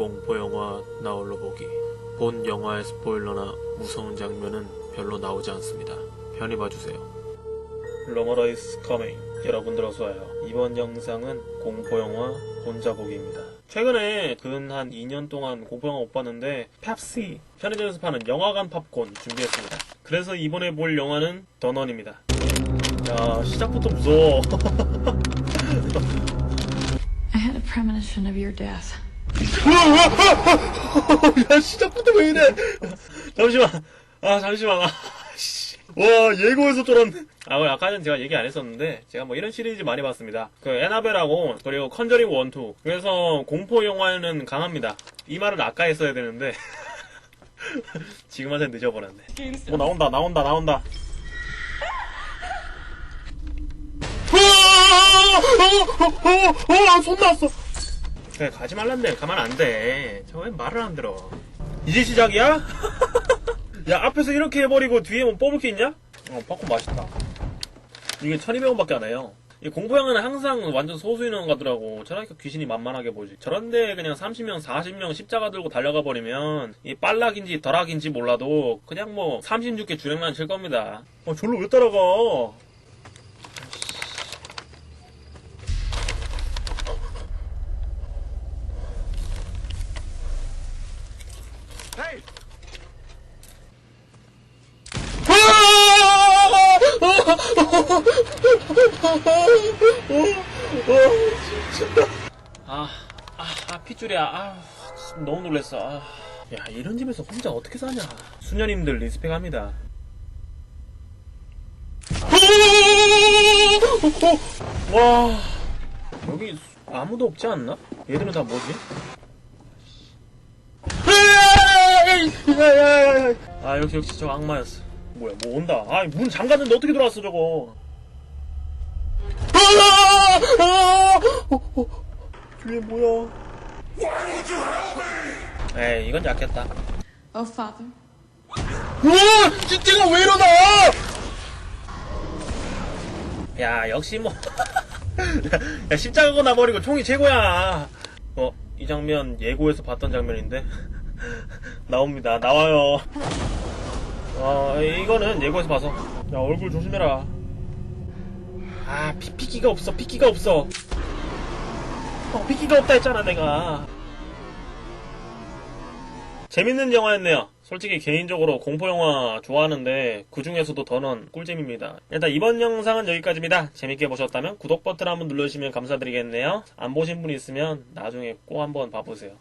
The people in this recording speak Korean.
공포 영화 나홀로 보기. 본 영화의 스포일러나 무서운 장면은 별로 나오지 않습니다. 편히 봐주세요. 러머러 이스 커밍. 여러분들 어서와요. 이번 영상은 공포영화 혼자 보기입니다. 최근에 근 한 2년 동안 공포영화 못 봤는데 펩시 편의점에서 파는 영화관 팝콘 준비했습니다. 그래서 이번에 볼 영화는 더넌입니다. 야 시작부터 무서워. I had a premonition of your death. 야, 시작부터 왜 이래? 잠시만. 아, 잠시만. 아, 씨. 와, 예고에서 쫄았네. 아, 오늘 아까 는 제가 얘기 안 했었는데, 제가 뭐 이런 시리즈 많이 봤습니다. 그, 에나벨하고, 그리고 컨저링 1, 2. 그래서 공포 영화에는 강합니다. 이 말을 아까 했어야 되는데, 지금 한테 늦어버렸네. 뭐 나온다, 나온다, 나온다. 아, 손 났어. 그래, 가지 말란데 가만 안 돼. 저왜 말을 안 들어? 이제 시작이야? 야 앞에서 이렇게 해버리고 뒤에 뭐 뽑을 게 있냐? 어 팝콘 맛있다. 이게 1200원밖에 안 해요. 이 공포영화는 항상 완전 소수 인원 가더라고. 저러니까 귀신이 만만하게 보지. 저런데 그냥 30명, 40명 십자가 들고 달려가 버리면 이 빨락인지 덜락인지 몰라도 그냥 뭐 36개 주행만 칠 겁니다. 어 절로 왜 따라가? 아, 아, 아, 핏줄이야. 아, 너무 놀랬어. 아. 야, 이런 집에서 혼자 어떻게 사냐. 수녀님들 리스펙합니다. 와, 여기 아무도 없지 않나? 얘들은 다 뭐지? 아, 역시, 역시 저 악마였어. 뭐야, 뭐 온다. 아, 문 잠갔는데 어떻게 들어왔어, 저거. 뒤에 뭐야? 에이, 이건 약했다. Oh, Father. 우와! 찌찌가 왜 이러나! 야, 역시 뭐. 야, 십자가고 나버리고 총이 최고야. 어, 이 장면 예고에서 봤던 장면인데. 나옵니다. 나와요. 어, 이거는 예고에서 봐서. 야, 얼굴 조심해라. 아, 피, 피기가 없어, 피기가 없어. 어, 피기가 없다 했잖아, 내가. 재밌는 영화였네요. 솔직히 개인적으로 공포영화 좋아하는데 그 중에서도 더는 꿀잼입니다. 일단 이번 영상은 여기까지입니다. 재밌게 보셨다면 구독 버튼 한번 눌러주시면 감사드리겠네요. 안 보신 분 있으면 나중에 꼭 한번 봐보세요.